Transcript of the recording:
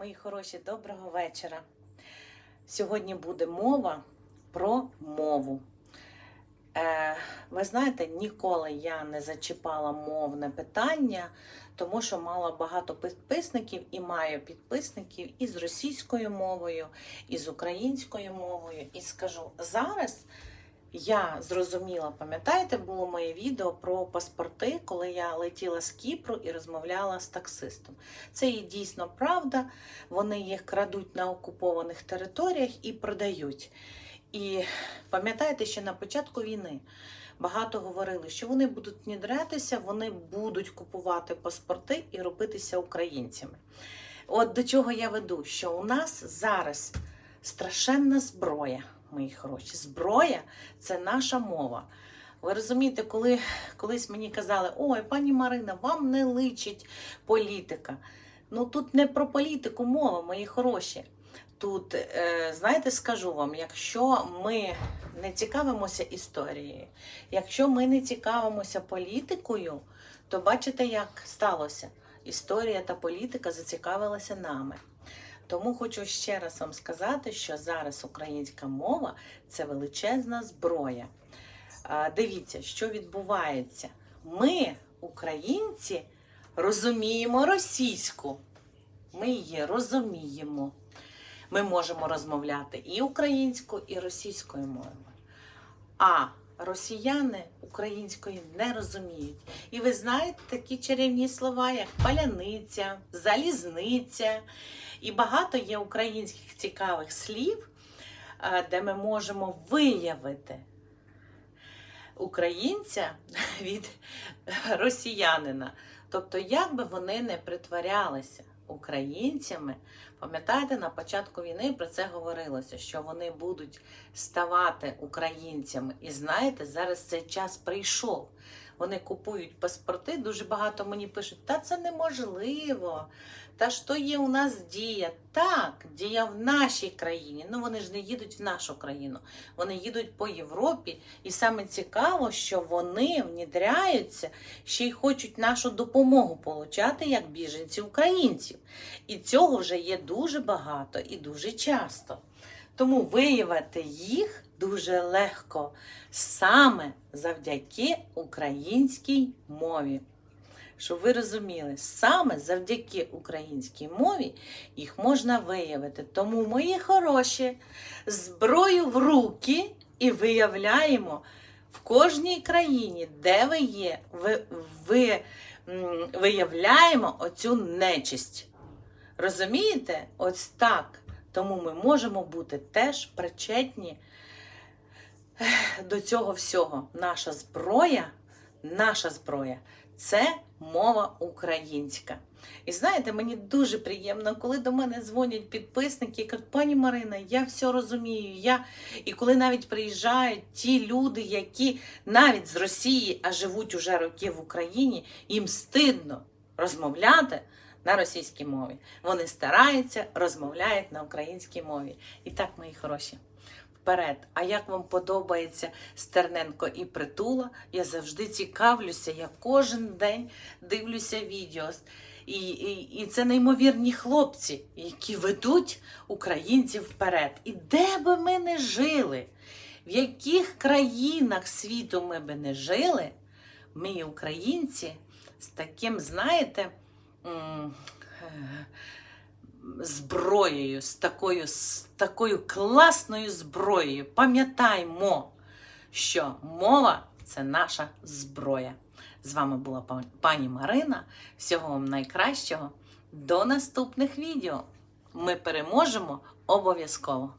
Мої хороші, доброго вечора. Сьогодні буде мова про мову. Е, ви знаєте, ніколи я не зачіпала мовне питання, тому що мала багато підписників і маю підписників і з російською мовою, і з українською мовою. І скажу зараз. Я зрозуміла, пам'ятаєте, було моє відео про паспорти, коли я летіла з Кіпру і розмовляла з таксистом. Це є дійсно правда. Вони їх крадуть на окупованих територіях і продають. І пам'ятаєте, що на початку війни багато говорили, що вони будуть внідрятися, вони будуть купувати паспорти і робитися українцями. От до чого я веду, що у нас зараз страшенна зброя, мої хороші. Зброя це наша мова. Ви розумієте, коли колись мені казали, ой, пані Марина, вам не личить політика. Ну тут не про політику мова, мої хороші. Тут, е, знаєте, скажу вам, якщо ми не цікавимося історією, якщо ми не цікавимося політикою, то бачите, як сталося. Історія та політика зацікавилася нами. Тому хочу ще раз вам сказати, що зараз українська мова це величезна зброя. Дивіться, що відбувається. Ми, українці, розуміємо російську. Ми її розуміємо. Ми можемо розмовляти і українською, і російською мовою. А росіяни української не розуміють. І ви знаєте такі чарівні слова, як паляниця, залізниця. І багато є українських цікавих слів, де ми можемо виявити українця від росіянина. Тобто, як би вони не притворялися українцями, пам'ятаєте, на початку війни про це говорилося, що вони будуть ставати українцями. І знаєте, зараз цей час прийшов. Вони купують паспорти, дуже багато мені пишуть, та це неможливо. Та що є у нас дія? Так, дія в нашій країні. Ну вони ж не їдуть в нашу країну. Вони їдуть по Європі. І саме цікаво, що вони внідряються, ще й хочуть нашу допомогу получати як біженці українців. І цього вже є дуже багато і дуже часто. Тому виявити їх дуже легко саме завдяки українській мові. Щоб ви розуміли, саме завдяки українській мові їх можна виявити. Тому, мої хороші, зброю в руки і виявляємо в кожній країні, де ви є, ви, ви виявляємо оцю нечисть. Розумієте? Ось так. Тому ми можемо бути теж причетні до цього всього. Наша зброя, наша зброя це мова українська. І знаєте, мені дуже приємно, коли до мене дзвонять підписники і кажуть, пані Марина, я все розумію. Я... І коли навіть приїжджають ті люди, які навіть з Росії, а живуть уже роки в Україні, їм стидно розмовляти на російській мові. Вони стараються, розмовляють на українській мові. І так, мої хороші. Вперед, а як вам подобається Стерненко і Притула? Я завжди цікавлюся, я кожен день дивлюся відео. І, і, і це неймовірні хлопці, які ведуть українців вперед. І де би ми не жили, в яких країнах світу ми би не жили, ми, українці, з таким, знаєте, зброєю, з такою, з такою класною зброєю. Пам'ятаймо, що мова це наша зброя. З вами була пані Марина. Всього вам найкращого. До наступних відео. Ми переможемо обов'язково.